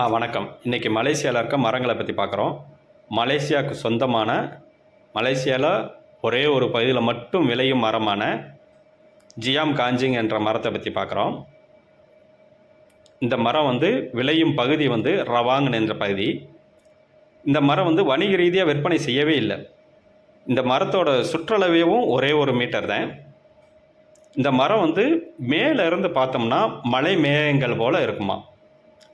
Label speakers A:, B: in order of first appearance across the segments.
A: ஆ வணக்கம். இன்றைக்கி மலேசியாவில் இருக்க மரங்களை பற்றி பார்க்குறோம் மலேசியாவுக்கு சொந்தமான மலேசியாவில் ஒரே ஒரு பகுதியில் மட்டும் விளையும் மரமான ஜியாம் காஞ்சிங் என்ற மரத்தை பற்றி பார்க்குறோம் இந்த மரம் வந்து விளையும் பகுதி வந்து ரவாங் என்ற பகுதி. இந்த மரம் வந்து வணிக ரீதியாக விற்பனை செய்யவே இல்லை. இந்த மரத்தோட சுற்றளவையும் ஒரே ஒரு மீட்டர் தான். இந்த மரம் வந்து மேலே இருந்து பார்த்தோம்னா மலை மேகங்கள் போல் இருக்குமா?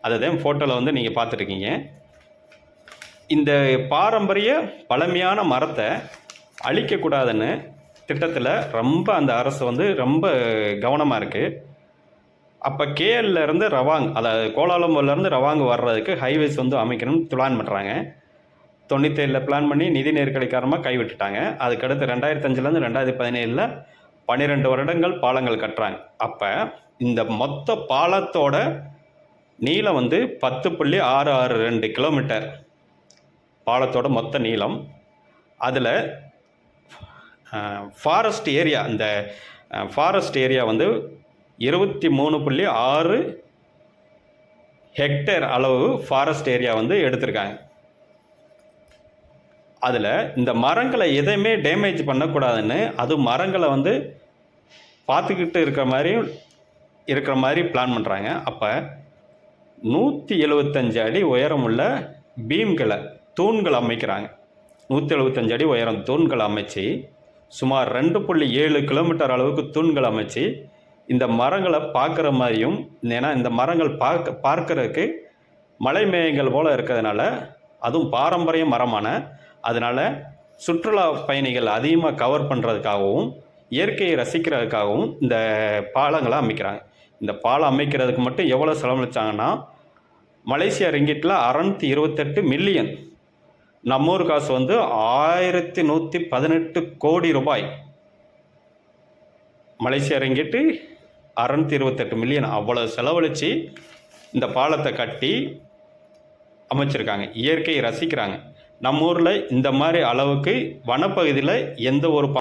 A: அதை தான் ஃபோட்டோவில் வந்து நீங்கள் பார்த்துருக்கீங்க. இந்த பாரம்பரிய பழமையான மரத்தை அழிக்கக்கூடாதுன்னு திட்டத்தில் ரொம்ப அந்த அரசு வந்து ரொம்ப கவனமாக இருக்குது அப்போ கேஎல்ல இருந்து ரவாங் அதாவது கோலாலம்பூர்லேருந்து ரவாங் வர்றதுக்கு ஹைவேஸ் வந்து அமைக்கணும்னு பிளான் பண்ணுறாங்க தொண்ணூத்தேழில் பிளான் பண்ணி நிதி நெருக்கடி காரணமாக கைவிட்டுட்டாங்க. அதுக்கடுத்து ரெண்டாயிரத்தஞ்சிலேருந்து ரெண்டாயிரத்தி பதினேழில் பன்னிரெண்டு வருடங்கள் பாலங்கள் கட்டுறாங்க. அப்போ இந்த மொத்த பாலத்தோட நீளம் வந்து பத்து புள்ளி ஆறு ஆறு ரெண்டு கிலோமீட்டர். பாலத்தோட மொத்த நீளம். அதில் ஃபாரஸ்ட் ஏரியா இந்த ஃபாரஸ்ட் ஏரியா வந்து இருபத்தி மூணு புள்ளி ஆறு ஹெக்டேர் அளவு ஃபாரஸ்ட் ஏரியா வந்து எடுத்திருக்காங்க. அதில் இந்த மரங்களை எதையுமே டேமேஜ் பண்ணக்கூடாதுன்னு அது மரங்களை வந்து பார்த்துக்கிட்டு இருக்கிற மாதிரியும் இருக்கிற மாதிரி பிளான் பண்ணுறாங்க அப்போ நூற்றி எழுபத்தஞ்சு அடி உயரமுள்ள பீம்களை தூண்கள் அமைக்கிறாங்க. நூற்றி எழுபத்தஞ்சு அடி உயரம் தூண்கள் அமைச்சு சுமார் ரெண்டு புள்ளி ஏழு கிலோமீட்டர் அளவுக்கு தூண்கள் அமைச்சு இந்த மரங்களை பார்க்குற மாதிரியும் ஏன்னா இந்த மரங்கள் பார்க்க பார்க்கறதுக்கு மலை மேகங்கள் போல் இருக்கிறதுனால அதுவும் பாரம்பரிய மரமான அதனால் சுற்றுலா பயணிகள் அதிகமாக கவர் பண்ணுறதுக்காகவும் இயற்கையை ரசிக்கிறதுக்காகவும் இந்த பாலங்களை அமைக்கிறாங்க. இந்த பாலம் அமைக்கிறதுக்கு மட்டும் எவ்வளோ செலவழிச்சாங்கன்னா மலேசியா ரிங்கிட்டில் அறநூற்றி இருபத்தெட்டு மில்லியன் நம்ம ஊர் காசு வந்து ஆயிரத்தி நூற்றி பதினெட்டு கோடி ரூபாய். மலேசியா ரிங்கிட்டு அறநூற்றி இருபத்தெட்டு மில்லியன் அவ்வளோ செலவழித்து இந்த பாலத்தை கட்டி அமைச்சிருக்காங்க. இயற்கையை ரசிக்கிறாங்க. நம்ம ஊரில் இந்த மாதிரி அளவுக்கு வனப்பகுதியில் எந்த ஒரு